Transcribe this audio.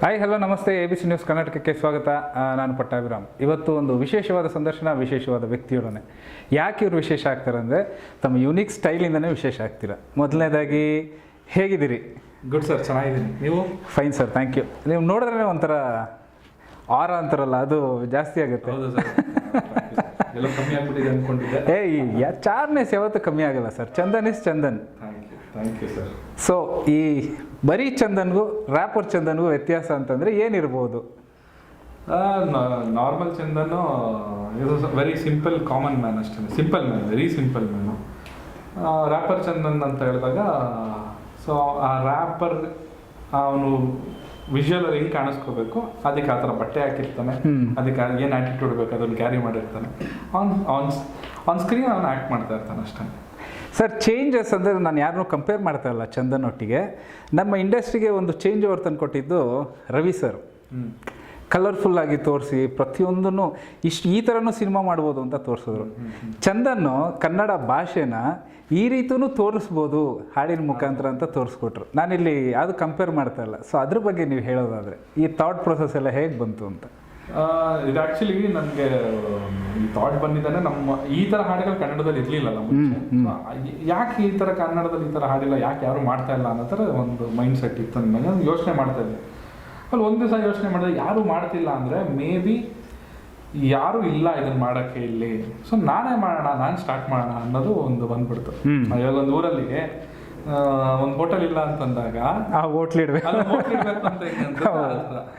Hi hello ನಮಸ್ತೆ. A B C news ಕರ್ನಾಟಕಕ್ಕೆ ಸ್ವಾಗತ. ನಾನು ಪಟ್ಟಾಭಿರಾಮ್. ಇವತ್ತು ಒಂದು ವಿಶೇಷವಾದ ಸಂದರ್ಶನ ವಿಶೇಷವಾದ ವ್ಯಕ್ತಿಯೊಡನೆ. ಯಾಕೆ ಇವರು ವಿಶೇಷ ಆಗ್ತಾರೆ ಅಂದರೆ ತಮ್ಮ ಯುನಿಕ್ ಸ್ಟೈಲಿಂದನೇ ವಿಶೇಷ ಆಗ್ತೀರ. ಮೊದಲನೇದಾಗಿ ಹೇಗಿದ್ದೀರಿ? ಗುಡ್ ಸರ್ ಚೆನ್ನಾಗಿದ್ದೀನಿ. ನೀವು? ಫೈನ್ ಸರ್ ಥ್ಯಾಂಕ್ ಯು ನೀವು ನೋಡಿದ್ರೆ ಒಂಥರ ಆರ ಅಂತಾರಲ್ಲ ಅದು ಜಾಸ್ತಿ ಆಗುತ್ತೆ. ಏಯ್ ಯಾ ಚಾರ್ನೆಸ್ ಯಾವತ್ತೂ ಕಮ್ಮಿ ಆಗಲ್ಲ sir Chandan is Chandan. So ಈ ಬರೀ ಚಂದನ್ಗೂ ರ್ಯಾಪರ್ ಚಂದನ್ಗೂ ವ್ಯತ್ಯಾಸ ಅಂತಂದರೆ ಏನಿರ್ಬೋದು? ನಾರ್ಮಲ್ ಚಂದನು ಇದು ವೆರಿ ಸಿಂಪಲ್ ಕಾಮನ್ ಮ್ಯಾನ್ ಅಷ್ಟೇ. Simple man very simple man rapper Chandan ಅಂತ ಹೇಳಿದಾಗ ಸೊ ಆ ರ್ಯಾಪರ್ ಅವನು ವಿಜುವಲ್ ಹೆಂಗೆ ಕಾಣಿಸ್ಕೋಬೇಕು ಅದಕ್ಕೆ ಆ ಥರ ಬಟ್ಟೆ ಹಾಕಿರ್ತಾನೆ. ಅದಕ್ಕೆ ಏನು ಆ್ಯಟಿಟ್ಯೂಡ್ ಬೇಕು ಅದನ್ನು ಕ್ಯಾರಿ ಮಾಡಿರ್ತಾನೆ. ಆನ್ ಆನ್ ಆನ್ ಸ್ಕ್ರೀನ್ ಅವನು ಆ್ಯಕ್ಟ್ ಮಾಡ್ತಾ ಇರ್ತಾನೆ ಅಷ್ಟೇ. ಸರ್ ಚೇಂಜಸ್ ಅಂದರೆ ನಾನು ಯಾರನ್ನೂ ಕಂಪೇರ್ ಮಾಡ್ತಾ ಇಲ್ಲ ಚಂದನ್ ಒಟ್ಟಿಗೆ ನಮ್ಮ ಇಂಡಸ್ಟ್ರಿಗೆ ಒಂದು ಚೇಂಜ್ ಓವರ್ ತಂದು ಕೊಟ್ಟಿದ್ದು ರವಿ ಸರ್ ಹ್ಞೂ ಕಲರ್ಫುಲ್ ಆಗಿ ತೋರಿಸಿ ಪ್ರತಿಯೊಂದನ್ನು ಇಷ್ಟು ಈ ಥರನೂ ಸಿನಿಮಾ ಮಾಡ್ಬೋದು ಅಂತ ತೋರಿಸಿದ್ರು. ಚಂದನ್ನು ಕನ್ನಡ ಭಾಷೆನ ಈ ರೀತಿಯೂ ತೋರಿಸ್ಬೋದು ಹಾಡಿನ ಮುಖಾಂತರ ಅಂತ ತೋರಿಸ್ಕೊಟ್ರು. ನಾನಿಲ್ಲಿ ಯಾವುದು ಕಂಪೇರ್ ಮಾಡ್ತಾ ಇಲ್ಲ. ಸೊ ಅದ್ರ ಬಗ್ಗೆ ನೀವು ಹೇಳೋದಾದರೆ ಈ ಥಾಟ್ ಪ್ರೊಸೆಸ್ ಎಲ್ಲ ಹೇಗೆ ಬಂತು ಅಂತ. ಇದು ಆಕ್ಚುಲಿ ನನಗೆ ಈ ಥಾಟ್ ಬಂದಿದ್ದಾನೆ ನಮ್ಮ ಈ ತರ ಹಾಡುಗಳು ಕನ್ನಡದಲ್ಲಿ ಇರಲಿಲ್ಲ ನಮ್ಮ ಯಾಕೆ ಈ ತರ ಕನ್ನಡದಲ್ಲಿ ಈ ತರ ಹಾಡಿಲ್ಲ ಯಾಕೆ ಯಾರು ಮಾಡ್ತಾ ಇಲ್ಲ ಅನ್ನೋ ಥರ ಒಂದು ಮೈಂಡ್ ಸೆಟ್ ಇತ್ತು ನನಗೆ ನಾನು ಯೋಚನೆ ಮಾಡ್ತಾ ಇದ್ದೆ. ಅಲ್ಲಿ ಒಂದು ದಿವಸ ಯೋಚನೆ ಮಾಡಿದೆ ಯಾರು ಮಾಡ್ತಿಲ್ಲ ಅಂದ್ರೆ ಮೇ ಬಿ ಯಾರು ಇಲ್ಲ ಇದನ್ನ ಮಾಡಕ್ಕೆ ಇಲ್ಲಿ. ಸೊ ನಾನೇ ಮಾಡೋಣ ನಾನು ಸ್ಟಾರ್ಟ್ ಮಾಡೋಣ ಅನ್ನೋದು ಒಂದು ಬಂದ್ಬಿಡ್ತು. ಇವಾಗ ಒಂದು ಊರಲ್ಲಿ ಒಂದು ಹೋಟೆಲ್ ಇಲ್ಲ ಅಂತಂದಾಗ ಆ ಹೋಟ್ಲಿಡ್ಬೇಕು ಹೋಟ್ಲ್ ಇಡ್ಬೇಕು ಅಂತ.